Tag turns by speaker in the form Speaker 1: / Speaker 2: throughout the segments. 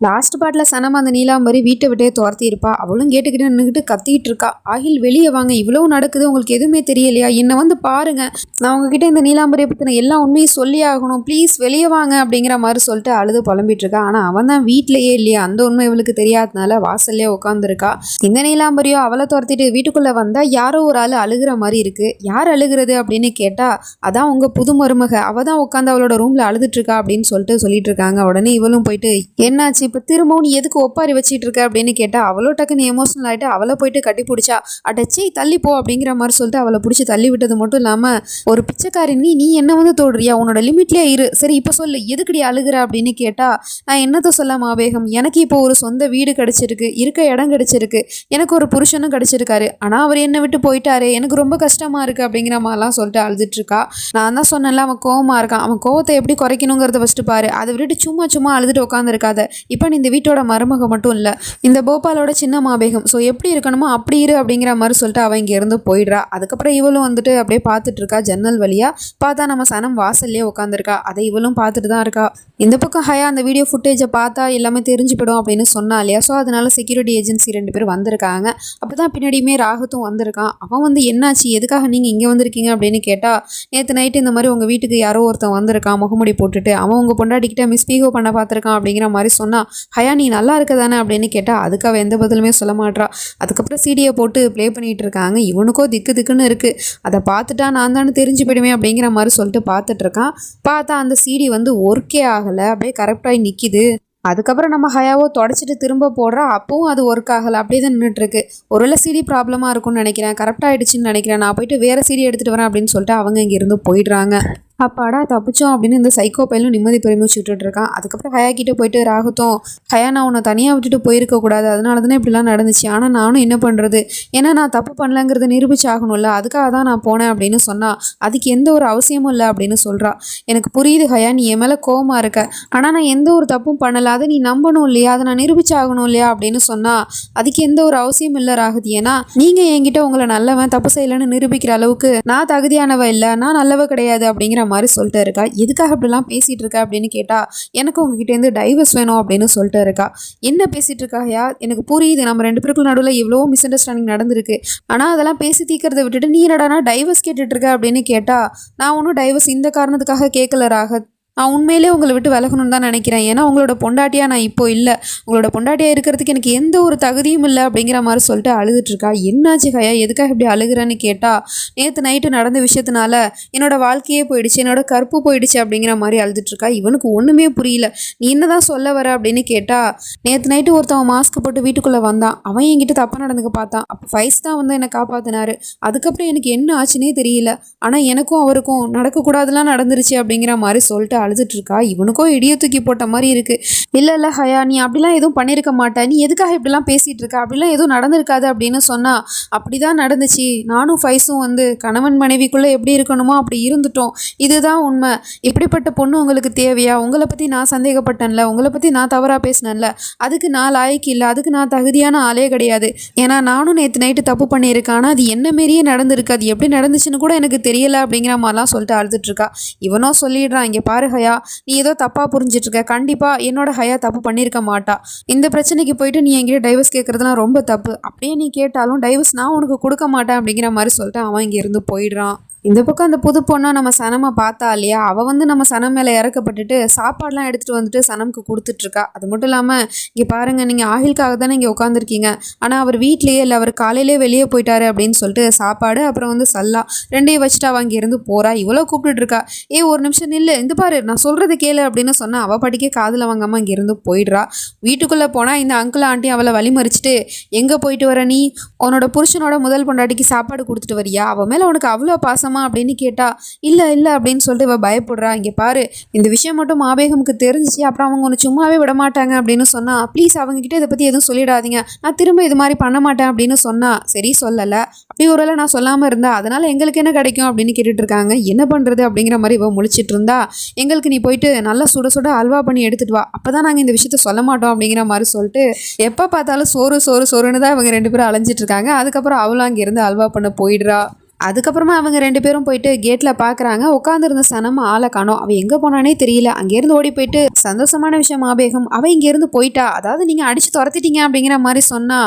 Speaker 1: Last பாட்டில் சனம் அந்த நீலாம்பரி வீட்டை விட்டே துரத்தி இருப்பா அவளும் கேட்டுக்கிட்டு நின்றுக்கிட்டு கத்திட்டு இருக்கா ஆகில் வெளியே வாங்க இவ்வளவு நடக்குது உங்களுக்கு எதுவுமே தெரியலையா? என்னை வந்து பாருங்க. நான் உங்ககிட்ட இந்த நீலாம்பரியை பற்றின எல்லா உண்மையும் சொல்லி ஆகணும். ப்ளீஸ் வெளியே வாங்க அப்படிங்கிற மாதிரி சொல்லிட்டு அழுது புலம்பிட்டு இருக்கா ஆனால் அவன் தான் வீட்டிலேயே இல்லையா? அந்த உண்மை இவளுக்கு தெரியாதனால வாசல்லே உட்காந்துருக்கா இந்த நீலாம்பரியோ அவளை துரத்திட்டு வீட்டுக்குள்ளே வந்தால் யாரோ ஒரு ஆள் அழுகிற மாதிரி இருக்கு. யார் அழுகிறது அப்படின்னு கேட்டா அதான் உங்க புது மருமக. அவள் தான் உட்காந்து அவளோட ரூம்ல அழுதுட்டு இருக்கா அப்படின்னு சொல்லிட்டு சொல்லிட்டு இருக்காங்க உடனே இவளும் போயிட்டு என்னாச்சு இப்போ திரும்பவும் நீ எதுக்கு ஒப்பாரி வச்சுட்டு இருக்க அப்படின்னு கேட்டால் அவளோ டக்குன்னு எமோஷனல் ஆயிட்டு அவளை போயிட்டு கட்டி பிடிச்சா அடச்சி தள்ளி போ அப்படிங்கிற மாதிரி சொல்லிட்டு அவளை பிடிச்சி தள்ளி விட்டது மட்டும் இல்லாம ஒரு பிச்சைக்காரி நீ நீ என்ன வந்து தோடுறியா? உன்னோட லிமிட்லேயே இரு. சரி இப்போ சொல்லு எதுக்குடி அழுகுற அப்படின்னு கேட்டா நான் என்னத்த சொல்ல மாவேகம் எனக்கு இப்போ ஒரு சொந்த வீடு கிடைச்சிருக்கு இருக்க இடம் கிடைச்சிருக்கு எனக்கு ஒரு புருஷனும் கிடைச்சிருக்காரு. ஆனால் அவர் என்னை விட்டு போயிட்டாரு எனக்கு ரொம்ப கஷ்டமா இருக்கு அப்படிங்கிற மாதிரிலாம் சொல்லிட்டு அழுதுட்டுருக்கா. நான் தான் சொன்னேன்ல அவன் கோவமா இருக்கான். அவன் கோவத்தை எப்படி குறைக்கணுங்கிறத ஃபஸ்ட்டு பாரு. அதை விட்டுட்டு சும்மா சும்மா அழுதுட்டு உட்காந்துருக்காத இப்போ இந்த வீட்டோட மருமக மட்டும் இல்லை இந்த போபாலோட சின்ன மாபேகம். ஸோ எப்படி இருக்கணுமோ அப்படி இரு அப்படிங்கிற மாதிரி சொல்லிட்டு அவன் இங்கேருந்து போயிடுறா. அதுக்கப்புறம் இவளும் வந்துட்டு அப்படியே பார்த்துட்டு இருக்கா ஜன்னல் வழியாக பார்த்தா நம்ம சனம் வாசல்லே உட்காந்துருக்கா அதை இவளும் பார்த்துட்டு தான் இருக்கா. இந்த பக்கம் ஹயா அந்த வீடியோ ஃபுட்டேஜை பார்த்தா எல்லாமே தெரிஞ்சுப்படும் அப்படின்னு சொன்னா இல்லையா? ஸோ அதனால செக்யூரிட்டி ஏஜென்சி ரெண்டு பேர் வந்திருக்காங்க. அப்போ தான் பின்னாடியுமே ராகத்தும் வந்திருக்கான். அவன் வந்து என்னாச்சு? எதுக்காக நீங்கள் இங்கே வந்திருக்கீங்க அப்படின்னு கேட்டால் நேற்று நைட்டு இந்த மாதிரி உங்கள் வீட்டுக்கு யாரோ ஒருத்தன் வந்திருக்கான் முகமுடி போட்டுட்டு. அவன் உங்கள் பொண்டாட்டிக்கிட்ட மிஸ்பீகோ பண்ண பார்த்துருக்கான் அப்படிங்கிற மாதிரி கேட்குறான் ஹயா நீ நல்லா இருக்க தானே அப்படின்னு கேட்டால் அதுக்கு அவள் எந்த பதிலுமே சொல்ல மாட்றா. அதுக்கப்புறம் சீடியை போட்டு ப்ளே பண்ணிட்டு இருக்காங்க. இவனுக்கோ திக்கு திக்குன்னு இருக்குது அதை பார்த்துட்டா நான் தானே தெரிஞ்சு போயிடுவேன் அப்படிங்கிற மாதிரி சொல்லிட்டு பார்த்துட்டு இருக்கான். பார்த்தா அந்த சீடி வந்து ஒர்க்கே ஆகலை. அப்படியே கரெக்டாகி நிற்கிது அதுக்கப்புறம் நம்ம ஹயாவோ தொடச்சிட்டு திரும்ப போடுறா. அப்பவும் அது ஒர்க் ஆகலை. அப்படியே தான் நின்றுட்டுருக்கு ஒருவேளை சீடி ப்ராப்ளமாக இருக்கும்னு நினைக்கிறேன். கரெக்டாக ஆயிடுச்சுன்னு நினைக்கிறேன். நான் போயிட்டு வேறு சீடி எடுத்துகிட்டு வரேன் அப்படின்னு சொல்லிட்டு அவங்க இங்கேருந்து போயிடுறாங்க. அப்பாடா தப்பிச்சோம் அப்படின்னு இந்த சைக்கோ பையனும் நிம்மதி பெருமிச்சுட்டு விட்டுட்டு இருக்கான். அதுக்கப்புறம் ஹயா கிட்ட போயிட்டு ராகத்தும் ஹயா நான் உன்னை தனியாக விட்டுட்டு போயிருக்க கூடாது. அதனால தானே இப்படிலாம் நடந்துச்சு. ஆனால் நானும் என்ன பண்ணுறது ஏன்னா நான் தப்பு பண்ணலங்கிறத நிரூபிச்சாகணும்ல. அதுக்காக தான் நான் போனேன் அப்படின்னு சொன்னா அதுக்கு எந்த ஒரு அவசியமும் இல்லை அப்படின்னு சொல்கிறா எனக்கு புரியுது ஹயா நீ என் மேலே கோவமாக இருக்க. ஆனால் நான் எந்த ஒரு தப்பும் பண்ணலை. அதை நீ நம்பணும் இல்லையா? அதை நான் நிரூபிச்சாகணும் இல்லையா? அப்படின்னு சொன்னா அதுக்கு எந்த ஒரு அவசியம் இல்லை ராகுதி. ஏன்னா நீங்கள் என்கிட்ட உங்களை நல்லவன் தப்பு செய்யலைன்னு நிரூபிக்கிற அளவுக்கு நான் தகுதியானவ இல்லை. நான் நல்லவ கிடையாது அப்படிங்கிற மாதிரி சொல்லிட்டு இருக்கா? எதுக்காக இப்படிலாம் பேசிட்டு இருக்கா அப்படின்னு கேட்டா எனக்கு உங்ககிட்டேருந்து டைவர்ஸ் வேணும் அப்படின்னு சொல்லிட்டு இருக்கா. என்ன பேசிட்டு இருக்காயா எனக்கு புரியுது நம்ம ரெண்டு பேருக்கும் நடுவில் எவ்வளோ மிஸ் அண்டர்ஸ்டாண்டிங் நடந்திருக்கு. ஆனால் அதெல்லாம் பேசி தீக்கிறத விட்டுட்டு நீ என்னடானா டைவர்ஸ் கேட்டுட்டு இருக்க அப்படின்னு கேட்டா நான் ஒன்றும் டைவர்ஸ் இந்த காரணத்துக்காக கேட்கல ராகத் உண்மையிலே உங்களை விட்டு விலகணும்னு தான் நினைக்கிறேன். ஏன்னா உங்களோட பொண்டாட்டியாக நான் இப்போ இல்லை. உங்களோட பொண்டாட்டியாக இருக்கிறதுக்கு எனக்கு எந்த ஒரு தகுதியும் இல்லை அப்படிங்கிற மாதிரி சொல்லிட்டு அழுதுட்டுருக்கா என்னாச்சு கையா எதுக்காக இப்படி அழுகிறேன்னு கேட்டால் நேற்று நைட்டு நடந்த விஷயத்தினால என்னோடய வாழ்க்கையே போயிடுச்சு என்னோட கற்பு போயிடுச்சு அப்படிங்கிற மாதிரி அழுதுட்டுருக்கா இவனுக்கு ஒன்றுமே புரியல. நீ என்ன தான் சொல்ல வர அப்படின்னு கேட்டால் நேற்று நைட்டு ஒருத்தவன் மாஸ்க் போட்டு வீட்டுக்குள்ளே வந்தான். அவன் என்கிட்ட தப்பாக நடந்துக்க பார்த்தான். அப்போ ஃபைஸ் தான் வந்து என்னை காப்பாற்றினாரு அதுக்கப்புறம் எனக்கு என்ன ஆச்சுன்னே தெரியல. ஆனால் எனக்கும் அவருக்கும் நடக்கக்கூடாதுலாம் நடந்துருச்சு அப்படிங்கிற மாதிரி சொல்லிட்டு அழுதுட்டு இருக்கா இவனுக்கும் இடிய தூக்கி போட்ட மாதிரி இருக்கு. இல்லை இல்லை ஹயா நீ அப்படிலாம் எதுவும் பண்ணியிருக்க மாட்டேன் நீ எதுக்காக இப்படிலாம் பேசிகிட்டு இருக்க? அப்படிலாம் எதுவும் நடந்திருக்காது அப்படின்னு சொன்னா அப்படிதான் நடந்துச்சு. நானும் ஃபைஸும் வந்து கணவன் மனைவிக்குள்ளே எப்படி இருக்கணுமோ அப்படி இருந்துட்டோம். இதுதான் உண்மை. இப்படிப்பட்ட பொண்ணு உங்களுக்கு தேவையா? உங்களை பற்றி நான் சந்தேகப்பட்டேன்ல. உங்களை பற்றி நான் தவறாக பேசினேன்ல. அதுக்கு நான் லாய்க்கு இல்லை. அதுக்கு நான் தகுதியான ஆளே கிடையாது. ஏன்னா நானும் நேற்று நைட்டு தப்பு பண்ணியிருக்கேன். ஆனால் அது என்ன மாரியே நடந்திருக்கு? அது எப்படி நடந்துச்சுன்னு கூட எனக்கு தெரியல அப்படிங்கிற மாதிரிலாம் சொல்லிட்டு அழுதுட்டு இருக்கா இவனோ சொல்லிடுறான். இங்கே பாரு ஹயா நீ ஏதோ தப்பாக புரிஞ்சிட்டு இருக்க கண்டிப்பாக என்னோட ஹயா தப்பு பண்ணியிருக்க மாட்டா. இந்த பிரச்சனைக்கு போயிட்டு நீ என்கிட்ட டைவர்ஸ் கேட்குறதுலாம் ரொம்ப தப்பு. அப்படியே நீ கேட்டாலும் டைவர்ஸ் நான் உனக்கு கொடுக்க மாட்டேன் அப்படிங்கிற மாதிரி சொல்லிட்டு அவன் இங்கேருந்து போயிடுறான். இந்த பக்கம் அந்த புது பொண்ணை நம்ம சனமை பார்த்தா இல்லையா? அவள் வந்து நம்ம சனம் மேலே இறக்கப்பட்டுட்டு சாப்பாடுலாம் எடுத்துகிட்டு வந்துட்டு சனமுக்கு கொடுத்துட்ருக்கா. அது மட்டும் இல்லாமல் இங்கே பாருங்கள் நீங்கள் ஆகில்காக தானே இங்கே உட்காந்துருக்கீங்க ஆனால் அவர் வீட்லேயே இல்லை அவர் காலையிலே வெளியே போயிட்டாரு அப்படின்னு சொல்லிட்டு சாப்பாடு அப்புறம் வந்து சல்லா ரெண்டையும் வச்சுட்டு அவள் இங்கேருந்து போகிறா இவ்வளோ கூப்பிட்டுட்ருக்கா. ஏ ஒரு நிமிஷம் நில்லு. இந்த பாரு நான் சொல்கிறது கேளு அப்படின்னு சொன்னால் அவள் படிக்க காதில் வாங்காமல் இங்கேருந்து போயிடுறா. வீட்டுக்குள்ளே போனால் இந்த அங்கிள் ஆண்டி அவளை வழிமறிச்சிட்டு எங்கே போயிட்டு வர நீ? உன்னோட புருஷனோட முதல் பொண்டாட்டிக்கு சாப்பாடு கொடுத்துட்டு வரியா? அவள் மேலே உனக்கு அவ்வளோ பாசம் அப்படின்னு கேட்டா இல்லை இல்லை அப்படின்னு சொல்லிட்டு இவ பயப்படுறா. இங்கே பாரு இந்த விஷயம் மட்டும் மாபேகமுக்கு தெரிஞ்சிச்சு அப்புறம் அவங்க ஒன்று சும்மாவே விட மாட்டாங்க அப்படின்னு சொன்னா ப்ளீஸ் அவங்க கிட்ட இதை பற்றி எதுவும் சொல்லிடாதீங்க. நான் திரும்ப இது மாதிரி பண்ண மாட்டேன் அப்படின்னு சொன்னா சரி சொல்லலை. அப்படி ஒருவேளை நான் சொல்லாமல் இருந்தா அதனால எங்களுக்கு என்ன கிடைக்கும் அப்படின்னு கேட்டுட்டு இருக்காங்க. என்ன பண்ணுறது அப்படிங்கிற மாதிரி இவ முழிச்சிட்டு இருந்தா எங்களுக்கு நீ போயிட்டு நல்லா சுட சுட அல்வா பண்ணி எடுத்துட்டு வா. அப்போ தான் நாங்கள் இந்த விஷயத்த சொல்ல மாட்டோம் அப்படிங்கிற மாதிரி சொல்லிட்டு எப்போ பார்த்தாலும் சோறு சோறு சோறுன்னு தான் இவங்க ரெண்டு பேரும் அலைஞ்சிட்டு இருக்காங்க. அதுக்கப்புறம் அவளும் அங்கேருந்து அல்வா பண்ண போயிடுறா. அதுக்கப்புறமா அவங்க ரெண்டு பேரும் போயிட்டு கேட்டில் பார்க்குறாங்க உட்காந்துருந்த சனம் ஆளை காணோம். அவள் எங்கே போனானே தெரியல. அங்கேருந்து ஓடி போயிட்டு சந்தோஷமான விஷயம் ஆபேகம் அவள் இங்கேருந்து போயிட்டா? அதாவது நீங்கள் அடித்து துரத்திட்டீங்க அப்படிங்கிற மாதிரி சொன்னா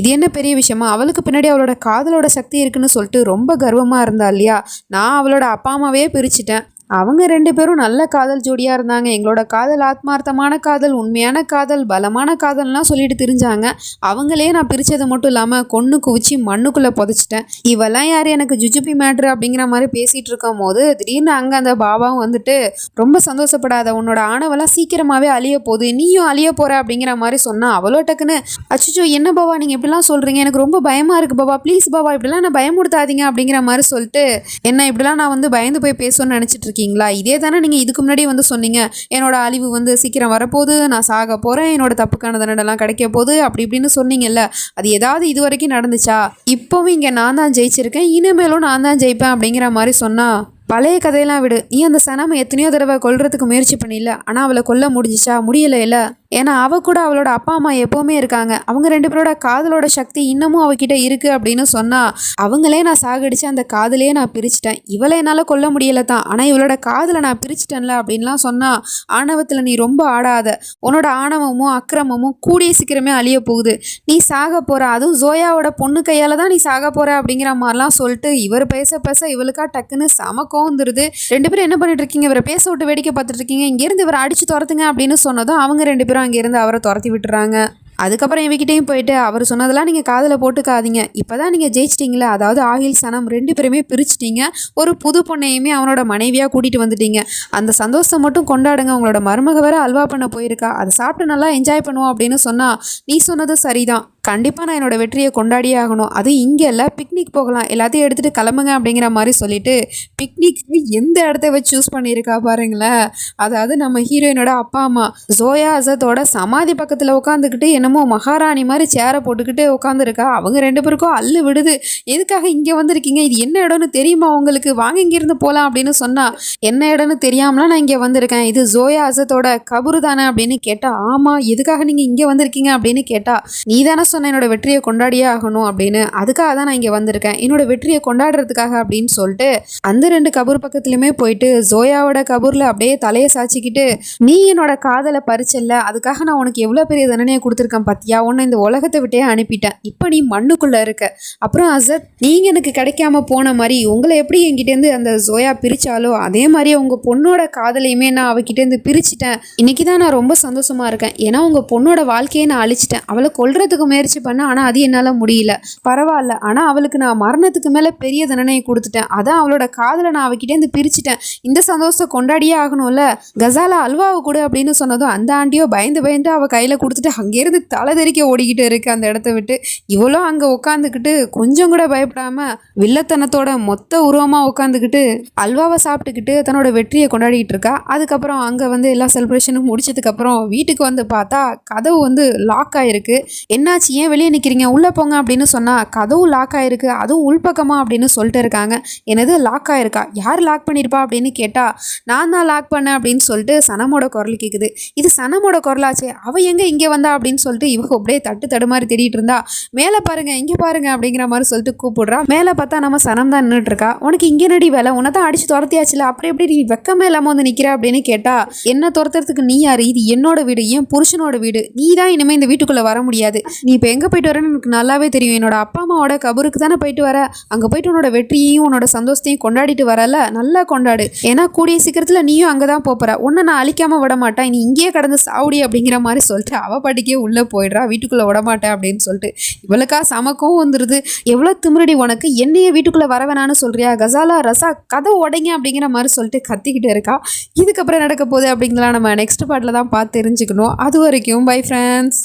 Speaker 1: இது என்ன பெரிய விஷயமா? அவளுக்கு பின்னாடி அவளோட காதலோட சக்தி இருக்குன்னு சொல்லிட்டு ரொம்ப கர்வமாக இருந்தா இல்லையா? நான் அவளோட அப்பா அம்மாவே பிரிச்சிட்டேன். அவங்க ரெண்டு பேரும் நல்ல காதல் ஜோடியாக இருந்தாங்க. எங்களோட காதல் ஆத்மார்த்தமான காதல் உண்மையான காதல் பலமான காதல்லாம் சொல்லிட்டு தெரிஞ்சாங்க. அவங்களே நான் பிரித்தது மட்டும் இல்லாமல் கொன்று குவிச்சு மண்ணுக்குள்ளே புதைச்சிட்டேன். இவெல்லாம் யார்? எனக்கு ஜுஜுபி மேட்ரு அப்படிங்கிற மாதிரி பேசிகிட்டு இருக்கும் போது திடீர்னு அங்கே அந்த பாபாவும் வந்துட்டு ரொம்ப சந்தோஷப்படாத உன்னோட ஆணவெல்லாம் சீக்கிரமாகவே அழிய போகுது. நீயும் அழிய போகிற அப்படிங்கிற மாதிரி சொன்னால் அவ்வளோ டக்குன்னு அச்சுச்சோ என்ன பாபா நீங்கள் இப்படிலாம் சொல்கிறீங்க எனக்கு ரொம்ப பயமாக இருக்குது பாபா. ப்ளீஸ் பாபா இப்படிலாம் நான் பயமுடுத்தாதீங்க அப்படிங்கிற மாதிரி சொல்லிட்டு என்ன இப்படிலாம் நான் வந்து பயந்து போய் பேசணும்னு நினச்சிட்டு இருக்கீங்களா? இதே தானே நீங்கள் இதுக்கு முன்னாடி வந்து சொன்னீங்க. என்னோட அழிவு வந்து சீக்கிரம் வரப்போகுது. நான் சாக போகிறேன் என்னோட தப்புக்கான தண்டனைலாம் கிடைக்க போகுது. அப்படி இப்படின்னு சொன்னீங்கல்ல. அது ஏதாவது இது வரைக்கும் நடந்துச்சா? இப்போவும் இங்கே நான் தான் ஜெயிச்சிருக்கேன். இனிமேலும் நான் தான் ஜெயிப்பேன் அப்படிங்கிற மாதிரி சொன்னால் பழைய கதையெல்லாம் விடு. நீ அந்த சனமை எத்தனையோ தடவை கொல்றதுக்கு முயற்சி பண்ணில ஆனால் அவளை கொல்ல முடிஞ்சிச்சா? முடியல இல்லை ஏன்னா அவ கூட அவளோட அப்பா அம்மா எப்போவுமே இருக்காங்க. அவங்க ரெண்டு பேரோட காதலோட சக்தி இன்னமும் அவகிட்ட இருக்கு அப்படின்னு சொன்னா அவங்களே நான் சாகடிச்சு அந்த காதலையே நான் பிரிச்சிட்டேன். இவளை என்னால் கொல்ல முடியல தான். ஆனால் இவளோட காதலை நான் பிரிச்சிட்டேன்ல அப்படின்லாம் சொன்னா ஆணவத்தில் நீ ரொம்ப ஆடாத. உன்னோட ஆணவமும் அக்கிரமமும் கூடிய சீக்கிரமே அழிய போகுது. நீ சாக போற அதுவும் ஜோயாவோட பொண்ணு கையால் தான் நீ சாக போற அப்படிங்கிற மாதிரிலாம் சொல்லிட்டு இவர் பேச பேச இவளுக்கா டக்குன்னு சமக்கும் கோந்துருது ரெண்டு பேரும் என்ன பண்ணிட்டு இருக்கீங்க இவரை பேச விட்டு வேடிக்கை பார்த்துட்டு இருக்கீங்க இங்கேருந்து இவரை அடிச்சு துரத்துங்க அப்படின்னு சொன்னதும் அவங்க ரெண்டு பேரும் அங்கேருந்து அவரை துரத்தி விட்டுறாங்க. அதுக்கப்புறம் இவகிட்டையும் போயிட்டு அவர் சொன்னதெல்லாம் நீங்கள் காதில் போட்டுக்காதீங்க. இப்போ தான் நீங்கள் ஜெயிச்சிட்டிங்களே அதாவது ஆகில் சனம் ரெண்டு பேருமே பிரிச்சிட்டிங்க. ஒரு புது பொண்ணையுமே அவனோட மனைவியாக கூட்டிகிட்டு வந்துட்டீங்க. அந்த சந்தோஷம் மட்டும் கொண்டாடுங்க. உங்களோட மருமக வேற அல்வா பண்ண போயிருக்கா. அதை சாப்பிட்டு நல்லா என்ஜாய் பண்ணுவோம் அப்படின்னு சொன்னால் நீ சொன்னது சரிதான். கண்டிப்பாக நான் என்னோட வெற்றியை கொண்டாடியே ஆகணும். அது இங்கே இல்லை பிக்னிக் போகலாம். எல்லாத்தையும் எடுத்துகிட்டு கிளம்புங்க அப்படிங்கிற மாதிரி சொல்லிட்டு பிக்னிக்கு எந்த இடத்த வச்சு சூஸ் பண்ணியிருக்கா பாருங்களேன். அதாவது நம்ம ஹீரோயினோட அப்பா அம்மா ஜோயா அசத்தோட சமாதி பக்கத்தில் உட்காந்துக்கிட்டு என்னமோ மகாராணி மாதிரி சேரை போட்டுக்கிட்டு உட்காந்துருக்கா அவங்க ரெண்டு பேருக்கும் அல்லு விடுது. எதுக்காக இங்கே வந்திருக்கீங்க? இது என்ன இடம்னு தெரியுமா உங்களுக்கு? வாங்க இங்கேருந்து போகலாம் அப்படின்னு சொன்னால் என்ன இடம்னு தெரியாமலாம் நான் இங்கே வந்திருக்கேன். இது ஜோயா அசத்தோட கபுரு தானே அப்படின்னு கேட்டால் ஆமாம் எதுக்காக நீங்கள் இங்கே வந்திருக்கீங்க அப்படின்னு கேட்டால் நீ தானே சொன்ன என்னோடய வெற்றியை கொண்டாடியே ஆகணும் அப்படின்னு அதுக்காக தான் நான் இங்கே வந்திருக்கேன். என்னோடய வெற்றியை கொண்டாடுறதுக்காக அப்படின்னு சொல்லிட்டு அந்த ரெண்டு கபூர் பக்கத்துலையுமே போயிட்டு ஜோயாவோட கபூரில் அப்படியே தலையை சாய்ச்சிக்கிட்டு நீ என்னோட காதலை பறிச்சல்ல அதுக்காக நான் உனக்கு எவ்வளோ பெரிய தண்டனையை கொடுத்துருக்கேன் பார்த்தியா உன்னை இந்த உலகத்தை விட்டே அனுப்பிட்டேன். இப்போ நீ மண்ணுக்குள்ளே இருக்க. அப்புறம் அசத் நீங்கள் எனக்கு கிடைக்காம போன மாதிரி உங்களை எப்படி என்கிட்டேருந்து அந்த ஜோயா பிரித்தாலோ அதே மாதிரி உங்கள் பொண்ணோட காதலையுமே நான் அவகிட்டேருந்து பிரிச்சிட்டேன். இன்னைக்கு தான் நான் ரொம்ப சந்தோஷமாக இருக்கேன். ஏன்னா உங்கள் பொண்ணோட வாழ்க்கையை நான் அழிச்சிட்டேன். அவளை கொல்றதுக்கு முயற்சி பண்ணேன் ஆனால் அது என்னால் முடியல. பரவாயில்ல. ஆனால் அவளுக்கு நான் மரணத்துக்கு மேலே பெரிய தண்டனையை கொடுத்துட்டேன். அதான் அவளோட காதலை நான் அவகிட்டேருந்து பிரிச்சிட்டேன். இந்த சந்தோஷத்தை கொண்டாடியே ஆகணும்ல? கசாலா அல்வாவை கொடு அப்படின்னு சொன்னதும் அந்த ஆண்டியோ பயந்து பயந்து அவள் கையில் கொடுத்துட்டு அங்கேருந்து தலை தெறிக்க ஓடிக்கிட்டு இருக்கு அந்த இடத்த விட்டு. இவ்வளோ அங்கே உட்காந்துக்கிட்டு கொஞ்சம் கூட பயப்படாமல் வில்லத்தனத்தோட மொத்த உருவமாக உட்காந்துக்கிட்டு அல்வாவை சாப்பிட்டுக்கிட்டு தன்னோட வெற்றியை கொண்டாடிக்கிட்டு இருக்கா. அதுக்கப்புறம் அங்கே வந்து எல்லா செலிப்ரேஷனும் முடிச்சதுக்கப்புறம் வீட்டுக்கு வந்து பார்த்தா கதவு வந்து லாக் ஆகிருக்கு என்னாச்சு? ஏன் வெளியே நிற்கிறீங்க உள்ளே போங்க அப்படின்னு சொன்னால் கதவு லாக் ஆகிருக்கு அதுவும் உள்பக்கமாக அப்படின்னு சொல்லிட்டு இருக்காங்க. எனது லாக் ஆகிருக்கா யார் லாக் பண்ணியிருப்பா அப்படின்னு கேட்டால் நான் தான் லாக் பண்ணேன் அப்படின்னு சொல்லிட்டு சனமோட குரல் கேட்குது இது சனமோட குரலாச்சே. அவள் எங்கே இங்கே வந்தா அப்படின்னு சொல்லிட்டு இவங்க அப்படியே தட்டு தடுமாறி தேடிட்டு இருந்தா மேலே பாருங்க இங்கே பாருங்க அப்படிங்கிற மாதிரி சொல்லிட்டு கூப்பிடுறா. மேலே பார்த்தா நம்ம சனம் தான் நின்றுட்டுருக்கா உனக்கு இங்கே நடி வேலை? உன்னை தான் அடிச்சு துரத்தியாச்சுல. அப்படி எப்படி நீ வெக்கமே இல்லாமல் வந்து நிற்கிற அப்படின்னு கேட்டா என்ன துரத்துறதுக்கு நீ யாரு? இது என்னோட வீடு. என் புருஷனோட வீடு. நீ தான் இனிமேல் இந்த வீட்டுக்குள்ளே வர முடியாது. நீ இப்போ எங்கே போயிட்டு வரேன்னு எனக்கு நல்லாவே தெரியும். என்னோட அப்பா அம்மாவோட கபருக்கு தானே போயிட்டு வர. அங்கே போயிட்டு உன்னோட வெற்றியையும் உன்னோட சந்தோஷத்தையும் கொண்டாடிட்டு வரல. நல்லா கொண்டாடு. ஏன்னா கூடிய சீக்கிரத்தில் நீயும் அங்கே தான் போகிற உன்னை நான் அழிக்காமல் விட மாட்டேன். நீ இங்கேயே கடந்து சாவுடி அப்படிங்கிற மாதிரி சொல்லிட்டு அவ பாட்டுக்கே உள்ளே போயிடுறா. வீட்டுக்குள்ளே விட மாட்டேன் அப்படின்னு சொல்லிட்டு. இவளுக்கா சமக்கும் வந்துடுது எவ்வளோ திமிரடி உனக்கு. என்னையே வீட்டுக்குள்ளே வர வேணான்னு சொல்கிறியா கசாலா ரசா கதை உடைங்க அப்படிங்கிற மாதிரி சொல்லிட்டு கத்திக்கிட்டு இருக்கா. இதுக்கப்புறம் நடக்க போகுது அப்படிங்கலாம் நம்ம நெக்ஸ்ட் பாட்டில் தான் பார்த்து தெரிஞ்சுக்கணும். அது வரைக்கும் பை ஃப்ரெண்ட்ஸ்